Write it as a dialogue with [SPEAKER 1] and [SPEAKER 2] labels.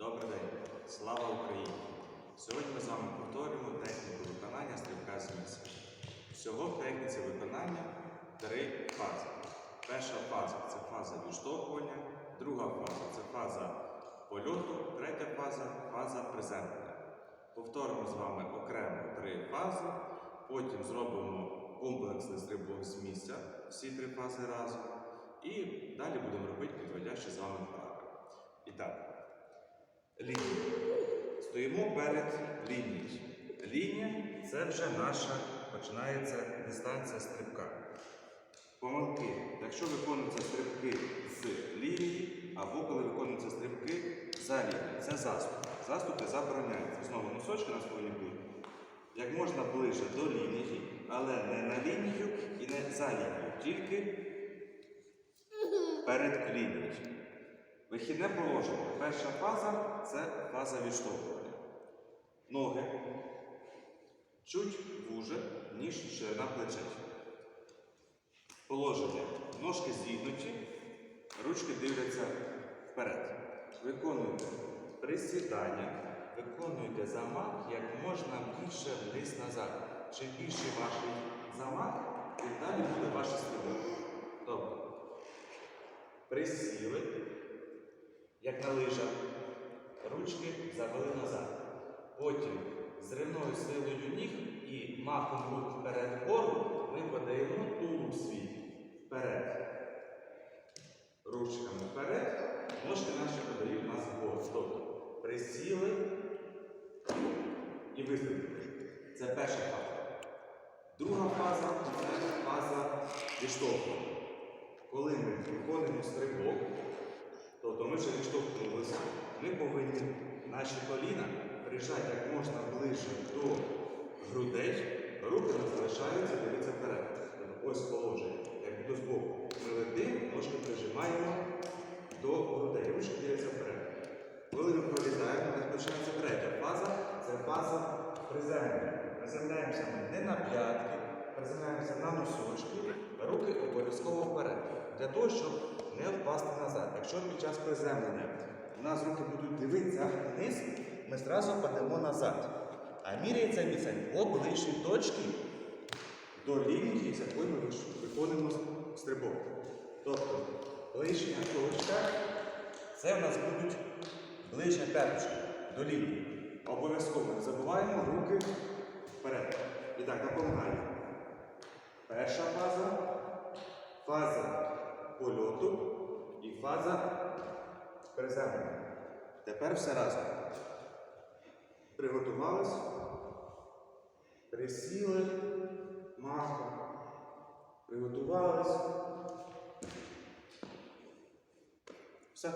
[SPEAKER 1] Добрий день! Слава Україні! Сьогодні ми з вами повторюємо техніку виконання стрибка з місця. Всього в техніці виконання три фази. Перша фаза це фаза відштовхування, друга фаза це фаза польоту, третя фаза фаза приземлення. Повторимо з вами окремо три фази, потім зробимо комплексний стрибок з місця, всі три фази разом. І далі будемо робити підводящі з вами вправи. І так. Стоїмо перед лінією. Лінія це вже наша починається дистанція стрибка. Помилки. Якщо виконуються стрибки з лінії, або коли виконуються стрибки за лінією, це заступ. Заступи забороняються. Знову носочки нас повинні бути як можна ближче до лінії, але не на лінію і не за лінію, тільки перед лінією. Вихідне положення. Перша фаза це фаза відштовхування. Ноги чуть вуже, ніж ширина плечей. Положення. Ножки зігнуті, ручки дивляться вперед. Виконуйте присідання, виконуйте замах як можна більше вниз назад. Чим більший ваш замах, тим далі буде ваше стрибок. Тобто, присіли, як на лижах, ручки завели назад. Потім зривною силою ніг і махом рук вперед вгору ми подаємо тулуб свій вперед. Ручками вперед, ножки наші подають нас вгору. Тобто присіли і вистрибнули. Це перша фаза. Друга фаза це фаза відштовхування. Коли ми виконуємо стрибок, тобто ми вже відштовхнулися, ми повинні наші коліна прижати як можна ближче до грудей, руки не залишаються, дивитися вперед. Ось положення, як до збоку. Ми летимо, ножки прижимаємо до грудей, ручки дивляться вперед. Коли ми пролітаємо, у нас починається третя фаза, це фаза приземлення. Приземляємося ми не на п'ятки, приземляємося на носочки, руки обов'язково вперед. Для того, щоб не впасти назад. Якщо під час приземлення у нас руки будуть дивитися вниз, ми одразу падемо назад. А міряється відстань по ближчій точці до лінії, з якої ми виконуємо стрибок. Тобто ближня точка це в нас будуть ближня п'яточка до лінії. Обов'язково не забуваємо руки вперед. І так, напоминаю. Перша фаза, фаза польоту і фаза приземлення. Тепер все разом. Приготувались, присіли, махом, приготувались. Все.